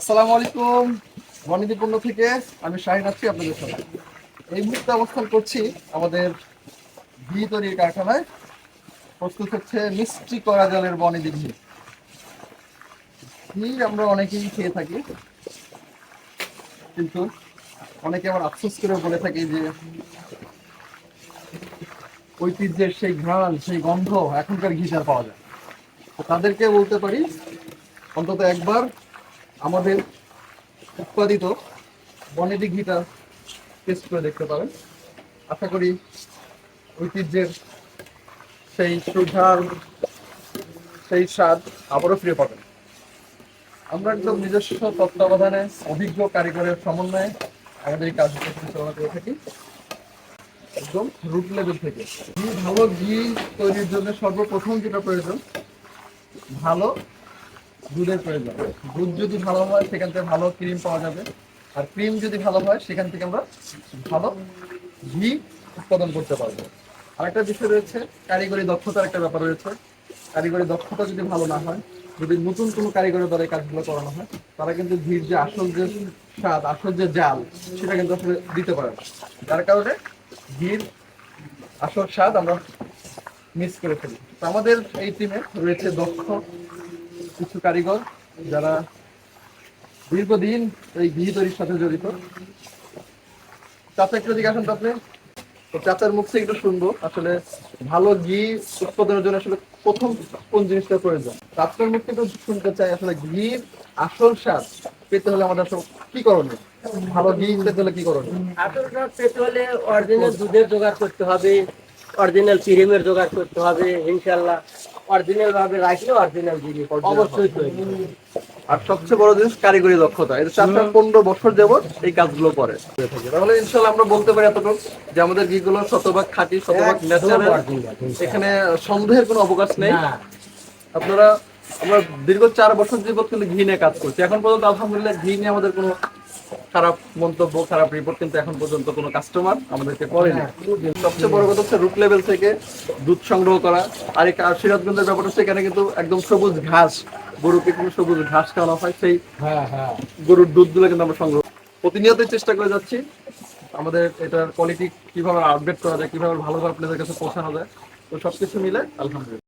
আসসালামু আলাইকুম। বনিদিপূর্ণ থেকে আমি শাহিন আছি আপনাদের সাথে এই মুহূর্তে অবস্থান করছি আমাদের ঘি তৈরির কারখানায়। প্রস্তুত হচ্ছে মিষ্টি করা জলের বনিদি ঘি ঘি আমরা অনেকেই খেয়ে থাকি। কিন্তু অনেকে আবার আফসোস করে বলে থাকি যে ঐতিহ্যের সেই ঘ্রাণ, সেই গন্ধ এখনকার ঘি পাওয়া যায় তাদেরকে বলতে পারি, অন্তত একবার আমাদের উৎপাদিত বনেদি ঘিটা টেস্ট করে দেখতে পারেন। আশা করি ঐতিহ্যের সেই সুধার, সেই স্বাদ আবারও ফিরে পাবেন। আমরা একদম নিজস্ব তত্ত্বাবধানে অভিজ্ঞ কারিগরের সমন্বয়ে আমাদের এই কাজগুলো পরিচালনা করে থাকি। একদম রুট লেভেল থেকে। ভালো ঘি তৈরির জন্য সর্বপ্রথম যেটা প্রয়োজন, ভালো দুধের প্রয়োজন। দুধ যদি ভালো হয়, সেখান থেকে ভালো ক্রিম পাওয়া যাবে। আর ক্রিম যদি ভালো হয়, সেখান থেকে আমরা ভালো ঘি উৎপাদন করতে পারব। আরেকটা বিষয় রয়েছে, কারিগরি দক্ষতার একটা ব্যাপার রয়েছে। কারিগরি দক্ষতা যদি ভালো না হয়, যদি নতুন কোনো কারিগরের দ্বারা এই কাজগুলো করানো হয়, তারা কিন্তু ঘির যে আসল যে স্বাদ, আসল যে জাল, সেটা কিন্তু আসলে দিতে পারে না। যার কারণে ঘির আসল স্বাদ আমরা মিস করে ফেলি। তো আমাদের এই টিমে রয়েছে দক্ষ কিছু কারিগর যারা দীর্ঘদিন এই ঘি তৈরির সাথে জড়িত। চাচা, একটু জিজ্ঞাসা তো চাচার মুখ থেকে একটু শুনব, আসলে ভালো ঘি উৎপাদনের জন্য আসলে প্রথম কোন জিনিসটা প্রয়োজন? চাচার মুখ থেকে শুনতে চাই, আসলে ঘির আসল স্বাদ পেতে হলে আমাদের আসলে কি করণীয়? ভালো ঘি পেতে হলে কি করণীয়? আসলটা পেতে হলে অরিজিনাল দুধের জোগাড় করতে হবে অরিজিনাল ক্রিমের জোগাড় করতে হবে ইনশাল্লাহ অরিজিনাল ভাবে রাখলে অরিজিনাল জিনিস অবশ্যই তৈরি আর সবচেয়ে বড় জিনিস কারিগরি দক্ষতা। এটা চারটা পনেরো বছর যাবত এই কাজগুলো করে। তাহলে ইনশাল্লাহ আমরা বলতে পারি এতটুকু যে আমাদের ঘিগুলো শতভাগ খাঁটি শতভাগ ন্যাচারাল এখানে সন্দেহের কোনো অবকাশ নেই। আপনারা আমরা দীর্ঘ চার বছর যাবত কিন্তু ঘি নিয়ে কাজ করছি। এখন পর্যন্ত আলহামদুলিল্লাহ ঘি নিয়ে আমাদের কোনো খারাপ মন্তব্য খারাপ রিপোর্ট কিন্তু এখন পর্যন্ত কোনো কাস্টমার আমাদেরকে করেনি। সবচেয়ে বড় কথা হচ্ছে রুট লেভেল থেকে দুধ সংগ্রহ করা। আর এই সিরাজগঞ্জের ব্যাপার হচ্ছে এখানে কিন্তু একদম সবুজ ঘাস গরুকে কিন্তু সবুজ ঘাস খাওয়ানো হয়। সেই হ্যাঁ হ্যাঁ। গরুর দুধগুলো কিন্তু আমরা সংগ্রহ প্রতিনিয়তই চেষ্টা করে যাচ্ছি। আমাদের এটার কোয়ালিটি কীভাবে আপডেট করা যায় কীভাবে ভালোভাবে আপনাদের কাছে পৌঁছানো যায় তো সবকিছু মিলে আলহামদুলিল্লাহ।